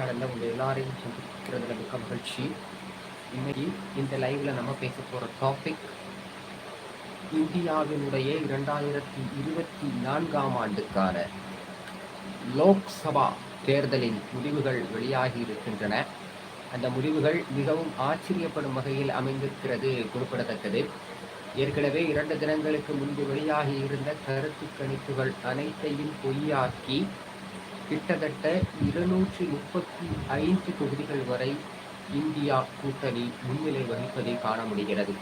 சேனலில் உங்கள் எல்லாரையும் சந்திக்கிறதுல மிக்க மகிழ்ச்சி. இன்னைக்கு இந்த லைவ்ல நம்ம பேச போகிற டாபிக் இந்தியாவினுடைய இரண்டாயிரத்தி இருபத்தி நான்காம் ஆண்டுக்கான லோக்சபா தேர்தலின் முடிவுகள் வெளியாகி இருக்கின்றன. அந்த முடிவுகள் மிகவும் ஆச்சரியப்படும் வகையில் அமைந்திருக்கிறது குறிப்பிடத்தக்கது. ஏற்கனவே இரண்டு தினங்களுக்கு முன்பு வெளியாகி இருந்த கருத்து கணிப்புகள் அனைத்தையும் பொய்யாக்கி கிட்டத்தட்ட இருநூற்றி முப்பத்தி ஐந்து தொகுதிகள் வரை இந்தியா கூட்டணி முன்னிலை வகிப்பதை காண முடிகிறது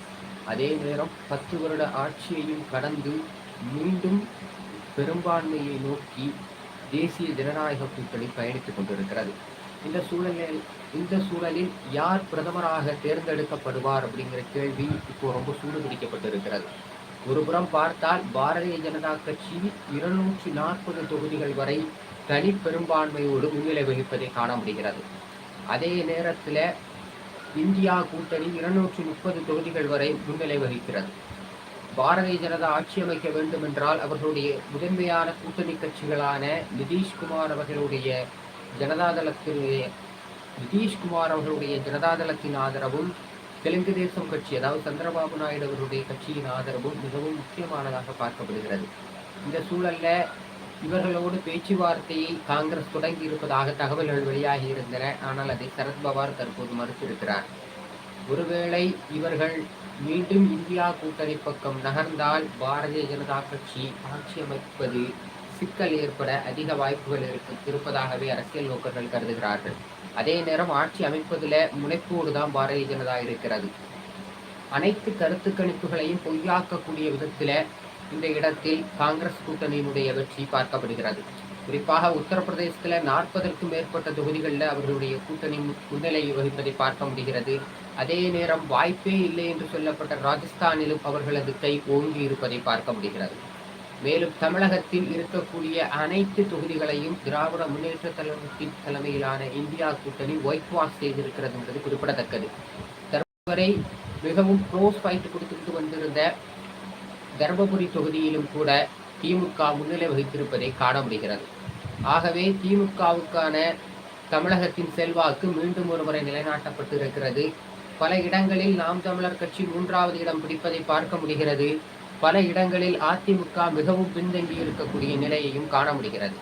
அதே நேரம் பத்து வருட ஆட்சியையும் கடந்து மீண்டும் பெரும்பான்மையை நோக்கி தேசிய ஜனநாயக கூட்டணி பயணித்துக் கொண்டிருக்கிறது. இந்த சூழலில் இந்த சூழலில் யார் பிரதமராக தேர்ந்தெடுக்கப்படுவார் அப்படிங்கிற கேள்வி இப்போ ரொம்ப சூடு பிடிக்கப்பட்டிருக்கிறது ஒருபுறம் பார்த்தால் பாரதிய ஜனதா கட்சி இருநூற்றி நாற்பது தொகுதிகள் வரை தனி பெரும்பான்மையோடு முன்னிலை வகிப்பதை காண முடிகிறது. அதே நேரத்தில் இந்தியா கூட்டணி இருநூற்றி முப்பது தொகுதிகள் வரை முன்னிலை வகிக்கிறது. பாரதிய ஜனதா ஆட்சி அமைக்க வேண்டும் என்றால் அவர்களுடைய முதன்மையான கூட்டணி கட்சிகளான நிதிஷ்குமார் அவர்களுடைய ஜனதாதளத்தினுடைய நிதிஷ்குமார் அவர்களுடைய ஜனதாதளத்தின் ஆதரவும் தெலுங்கு தேசம் கட்சி அதாவது சந்திரபாபு நாயுடு அவருடைய கட்சியின் ஆதரவும் மிகவும் முக்கியமானதாக பார்க்கப்படுகிறது. இந்த சூழல்ல இவர்களோடு பேச்சுவார்த்தையை காங்கிரஸ் தொடங்கி இருப்பதாக தகவல்கள் வெளியாகி இருந்தன. ஆனால் அதை சரத்பவார் தற்போது மறுத்திருக்கிறார். ஒருவேளை இவர்கள் மீண்டும் இந்தியா கூட்டணி பக்கம் நகர்ந்தால் பாரதிய ஜனதா கட்சி ஆட்சி அமைப்பது சிக்கல் ஏற்பட அதிக வாய்ப்புகள் இருக்கு இருப்பதாகவே அரசியல் நோக்கர்கள் கருதுகிறார்கள். அதே நேரம் ஆட்சி அமைப்பதில் முனைப்போடு தான் பாரதிய ஜனதா இருக்கிறது. அனைத்து கருத்து கணிப்புகளையும் பொய்யாக்கக்கூடிய விதத்தில் இந்த இடத்தில் காங்கிரஸ் கூட்டணியினுடைய வெற்றி பார்க்கப்படுகிறது. குறிப்பாக உத்தரப்பிரதேசத்தில் நாற்பதற்கும் மேற்பட்ட தொகுதிகளில் அவர்களுடைய கூட்டணி முன்னிலை வகிப்பதை பார்க்க முடிகிறது. அதே நேரம் வாய்ப்பே இல்லை என்று சொல்லப்பட்ட ராஜஸ்தானிலும் அவர்களது கை ஓங்கி இருப்பதை பார்க்க முடிகிறது. மேலும் தமிழகத்தில் இருக்கக்கூடிய அனைத்து தொகுதிகளையும் திராவிட முன்னேற்ற தலைவத்தின் தலைமையிலான இந்தியா கூட்டணி ஒயிட் வாஷ் செய்திருக்கிறது என்பது குறிப்பிடத்தக்கது. தற்போதை மிகவும் க்ளோஸ் ஃபைட் கொடுத்துட்டு வந்திருந்த தர்மபுரி தொகுதியிலும் கூட திமுக முன்னிலை வகித்திருப்பதை காண முடிகிறது. ஆகவே திமுகவுக்கான தமிழகத்தின் செல்வாக்கு மீண்டும் ஒருமுறை நிலைநாட்டப்பட்டு இருக்கிறது பல இடங்களில் நாம் தமிழர் கட்சி மூன்றாவது இடம் பிடிப்பதை பார்க்க முடிகிறது. பல இடங்களில் அதிமுக மிகவும் பின்தங்கி இருக்கக்கூடிய நிலையையும் காண முடிகிறது.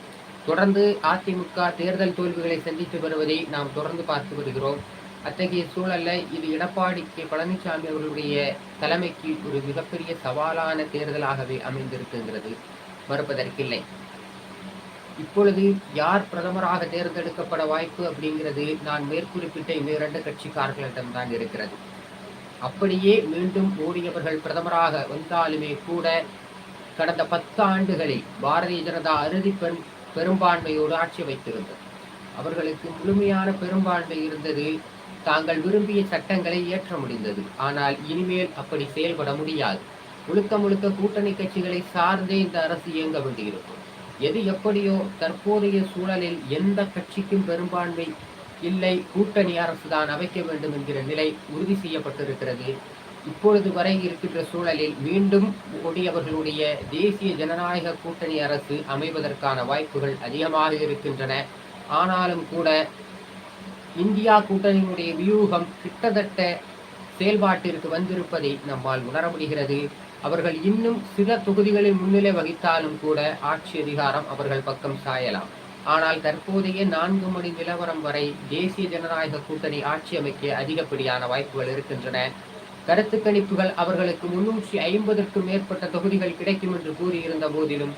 தொடர்ந்து அதிமுக தேர்தல் தோல்விகளை சந்தித்து வருவதை நாம் தொடர்ந்து பார்த்து வருகிறோம். அத்தகைய சூழல்ல இது எடப்பாடி கே. பழனிசாமி அவர்களுடைய தலைமைக்கு ஒரு மிகப்பெரிய சவாலான தேர்தலாகவே அமைந்திருக்குங்கிறது மறுப்பதற்கில்லை. இப்பொழுது யார் பிரதமராக தேர்ந்தெடுக்கப்பட வாய்ப்பு அப்படிங்கிறது நான் மேற்குறிப்பிட்ட இந்த இரண்டு கட்சிக்காரர்களிடம்தான் இருக்கிறது. அப்படியே மீண்டும் ஓடியவர்கள் பிரதமராக வந்தாலுமே கூட கடந்த பத்து ஆண்டுகளில் பாரதிய ஜனதா அறுதி பெண் பெரும்பான்மையோடு ஆட்சி வைத்திருந்தது அவர்களுக்கு முழுமையான பெரும்பான்மை இருந்தது தாங்கள் விரும்பிய சட்டங்களை இயற்ற முடிந்தது. ஆனால் இனிமேல் அப்படி செயல்பட முடியாது. முழுக்க முழுக்க கூட்டணி கட்சிகளை சார்ந்தே இந்த அரசு இயங்க வேண்டியிருக்கும். எது எப்படியோ தற்போதைய சூழலில் எந்த கட்சிக்கும் பெரும்பான்மை இல்லை கூட்டணி அரசுதான் அமைக்க வேண்டும் என்கிற நிலை உறுதி செய்யப்பட்டிருக்கிறது. இப்பொழுது வரை இருக்கின்ற சூழலில் மீண்டும் மோடி அவர்களுடைய தேசிய ஜனநாயக கூட்டணி அரசு அமைவதற்கான வாய்ப்புகள் அதிகமாக இருக்கின்றன. ஆனாலும் கூட இந்தியா கூட்டணியினுடைய வியூகம் கிட்டத்தட்ட செயல்பாட்டிற்கு வந்திருப்பதை நம்மால் உணர முடிகிறது. அவர்கள் இன்னும் சில தொகுதிகளில் முன்னிலை வகித்தாலும் கூட ஆட்சி அதிகாரம் அவர்கள் பக்கம் சாயலாம். ஆனால் தற்போதைய நான்கு மணி நிலவரம் வரை தேசிய ஜனநாயக கூட்டணி ஆட்சி அமைக்க அதிகப்படியான வாய்ப்புகள் இருக்கின்றன. கருத்து கணிப்புகள் அவர்களுக்கு முன்னூற்றி ஐம்பதற்கும் மேற்பட்ட தொகுதிகள் கிடைக்கும் என்று கூறியிருந்த போதிலும்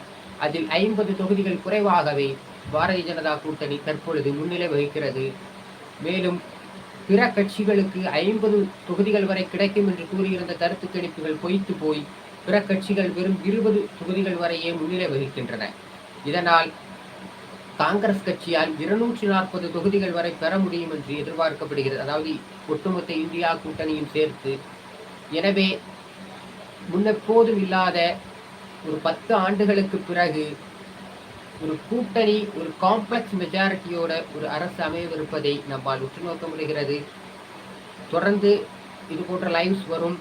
அதில் ஐம்பது தொகுதிகள் குறைவாகவே பாரதிய ஜனதா கூட்டணி தற்பொழுது முன்னிலை வகிக்கிறது. மேலும் பிற கட்சிகளுக்கு ஐம்பது தொகுதிகள் வரை கிடைக்கும் என்று கூறியிருந்த கருத்து கணிப்புகள் பொய்த்து போய் பிற கட்சிகள் வெறும் இருபது தொகுதிகள் வரையே முன்னிலை வகிக்கின்றன. இதனால் காங்கிரஸ் கட்சியால் இருநூற்றி நாற்பது தொகுதிகள் வரை பெற முடியும் என்று எதிர்பார்க்கப்படுகிறது. அதாவது ஒட்டுமொத்த இந்தியா கூட்டணியும் சேர்த்து. எனவே முன்னெப்போதும் இல்லாத ஒரு பத்து ஆண்டுகளுக்கு பிறகு ஒரு கூட்டணி ஒரு காம்ப்ளெக்ஸ் மெஜாரிட்டியோட ஒரு அரசு அமையவிருப்பதை நம்மால் உற்று நோக்க முடிகிறது. தொடர்ந்து இது போன்ற லைவ்ஸ் வரும்.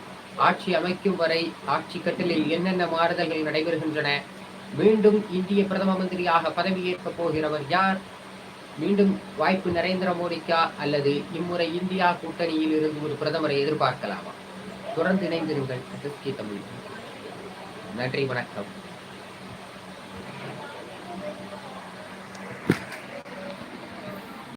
ஆட்சி அமைக்கும் வரை ஆட்சி கட்டலில் என்னென்ன மாறுதல்கள் நடைபெறுகின்றன மீண்டும் இந்திய பிரதம மந்திரியாக பதவியேற்க போகிறவர் யார்? மீண்டும் வாய்ப்பு நரேந்திர மோடிக்கா அல்லது இம்முறை இந்தியா கூட்டணியில் இருந்து ஒரு பிரதமரை எதிர்பார்க்கலாமா? தொடர்ந்து இணைந்திருங்கள். தமிழ். நன்றி வணக்கம்.